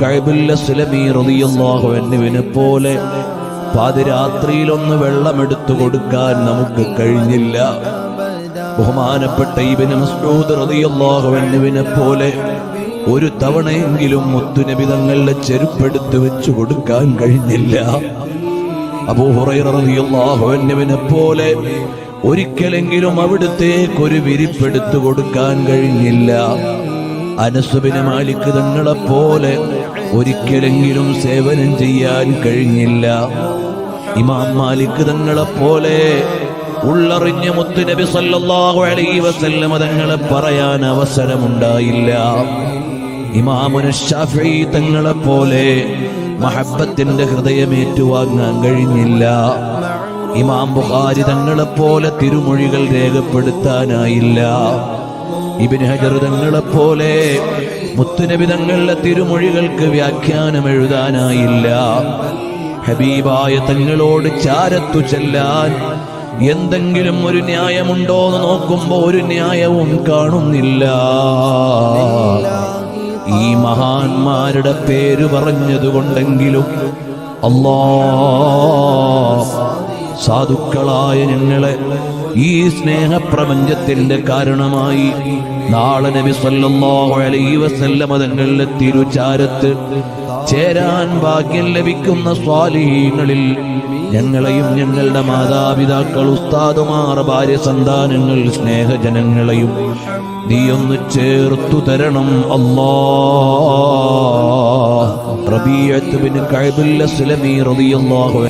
കഴബുല്ലസ്ലമീറിയാഹുവിനെ പോലെ പാതിരാത്രിയിലൊന്ന് വെള്ളമെടുത്തു കൊടുക്കാൻ നമുക്ക് കഴിഞ്ഞില്ല. ബഹുമാനപ്പെട്ട ഇബിന് മസ്ഊദ് റളിയല്ലാഹുവിനെ പോലെ ഒരു തവണയെങ്കിലും മുത്തുനബി തങ്ങളുടെ ചെരുപ്പെടുത്ത് വെച്ചു കൊടുക്കാൻ കഴിഞ്ഞില്ല. അബൂഹുറൈറിയാഹുവിനെ പോലെ ഒരിക്കലെങ്കിലും അവിടുത്തേക്കൊരു വിരിപ്പെടുത്തു കൊടുക്കാൻ കഴിഞ്ഞില്ല. അനസുബിന് മാലിക് തങ്ങളെ പോലെ ഒരിക്കലെങ്കിലും സേവനം ചെയ്യാൻ കഴിഞ്ഞില്ല. ഇമാം മാലിക് തങ്ങളെ പോലെ ഉള്ളറിഞ്ഞ മുത്തുനബി സല്ലല്ലാഹു അലൈഹി വസല്ലമ തങ്ങളെ പറയാൻ അവസരമുണ്ടായില്ല. ഇമാമുന ഷാഫി തങ്ങളെ പോലെ മഹബത്തിന്റെ ഹൃദയമേറ്റുവാങ്ങാൻ കഴിഞ്ഞില്ല. ഇമാം ബുഖാരി തങ്ങളെ പോലെ തിരുമൊഴികൾ രേഖപ്പെടുത്താനായില്ല. ഇബിന് ഹജർ തങ്ങളെ പോലെ മുത്തുനബി തങ്ങളുടെ തിരുമൊഴികൾക്ക് വ്യാഖ്യാനം എഴുതാനായില്ല. ഹബീബായ തങ്ങളോട് ചാരത്തു ചെല്ലാൻ എന്തെങ്കിലും ഒരു ന്യായമുണ്ടോ എന്ന് നോക്കുമ്പോ ഒരു ന്യായവും കാണുന്നില്ല. ഈ മഹാന്മാരുടെ പേര് പറഞ്ഞതുകൊണ്ടെങ്കിലും അല്ലാ സാധുക്കളായ ഞങ്ങളെ ഈ സ്നേഹപ്രപഞ്ചത്തിന്റെ കാരണമായി നാളെ നബി സല്ലല്ലാഹു അലൈഹി വസല്ലമ തങ്ങളുടെ തിരുചാരത്ത് ചേരാൻ ഭാഗ്യം ലഭിക്കുന്ന സ്വാലിഹീങ്ങളിൽ ഞങ്ങളെയും ഞങ്ങളുടെ മാതാപിതാക്കൾ ഉസ്താദുമാർ ഭാര്യ സന്താനങ്ങൾ സ്നേഹജനങ്ങളെയും നീയൊന്ന് ചേർത്തു തരണം. അല്ലാ റബീഅത്ത് ബിൻ കഅബുൽ അസ്ലമി റളിയല്ലാഹു